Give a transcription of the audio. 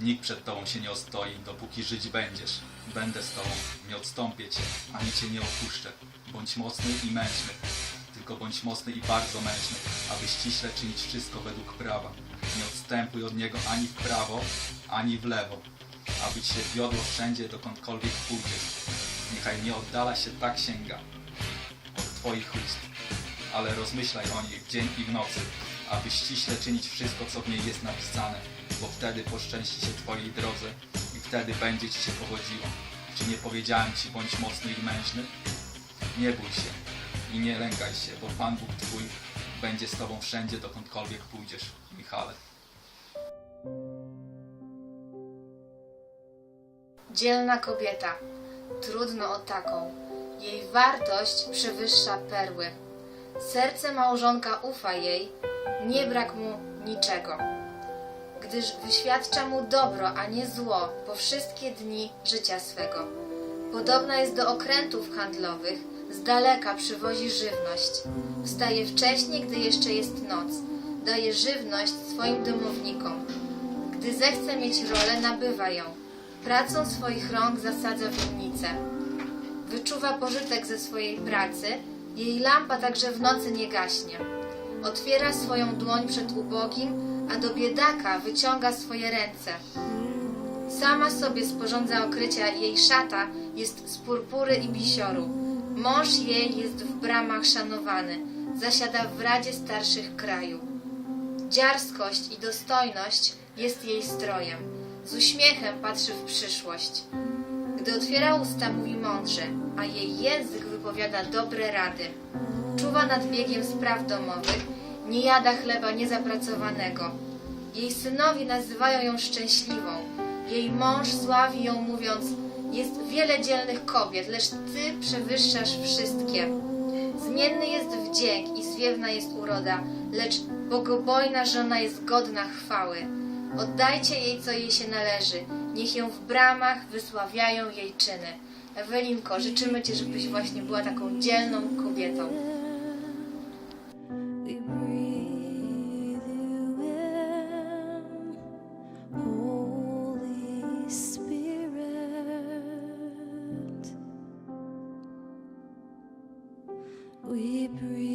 Nikt przed tobą się nie ostoi, dopóki żyć będziesz. Będę z tobą, nie odstąpię cię, ani cię nie opuszczę. Bądź mocny i mężny, tylko bądź mocny i bardzo mężny, aby ściśle czynić wszystko według prawa. Nie odstępuj od niego ani w prawo, ani w lewo, aby ci się wiodło wszędzie, dokądkolwiek pójdziesz. Niechaj nie oddala się ta księga od twoich ust, ale rozmyślaj o w dzień i w nocy, aby ściśle czynić wszystko, co w niej jest napisane, bo wtedy poszczęści się Twojej drodze i wtedy będzie Ci się powodziło. Czy nie powiedziałem Ci, bądź mocny i mężny? Nie bój się i nie lękaj się, bo Pan Bóg Twój będzie z Tobą wszędzie, dokądkolwiek pójdziesz. Michale. Dzielna kobieta, trudno o taką. Jej wartość przewyższa perły. Serce małżonka ufa jej, nie brak mu niczego. Gdyż wyświadcza mu dobro, a nie zło po wszystkie dni życia swego. Podobna jest do okrętów handlowych, z daleka przywozi żywność. Wstaje wcześnie, gdy jeszcze jest noc. Daje żywność swoim domownikom. Gdy zechce mieć rolę, nabywa ją. Pracą swoich rąk zasadza winnicę. Wyczuwa pożytek ze swojej pracy, jej lampa także w nocy nie gaśnie. Otwiera swoją dłoń przed ubogim, a do biedaka wyciąga swoje ręce. Sama sobie sporządza okrycia, jej szata jest z purpury i bisioru. Mąż jej jest w bramach szanowany, zasiada w radzie starszych kraju. Dziarskość i dostojność jest jej strojem. Z uśmiechem patrzy w przyszłość. Gdy otwiera usta, mówi mądrze, a jej język wypowiada dobre rady. Czuwa nad biegiem spraw domowych, nie jada chleba niezapracowanego. Jej synowie nazywają ją szczęśliwą. Jej mąż sławi ją, mówiąc: Jest wiele dzielnych kobiet, lecz ty przewyższasz wszystkie. Zmienny jest wdzięk i zwiewna jest uroda, lecz bogobojna żona jest godna chwały. Oddajcie jej, co jej się należy. Niech ją w bramach wysławiają jej czyny. Ewelinko, życzymy Ci, żebyś właśnie była taką dzielną kobietą. We breathe.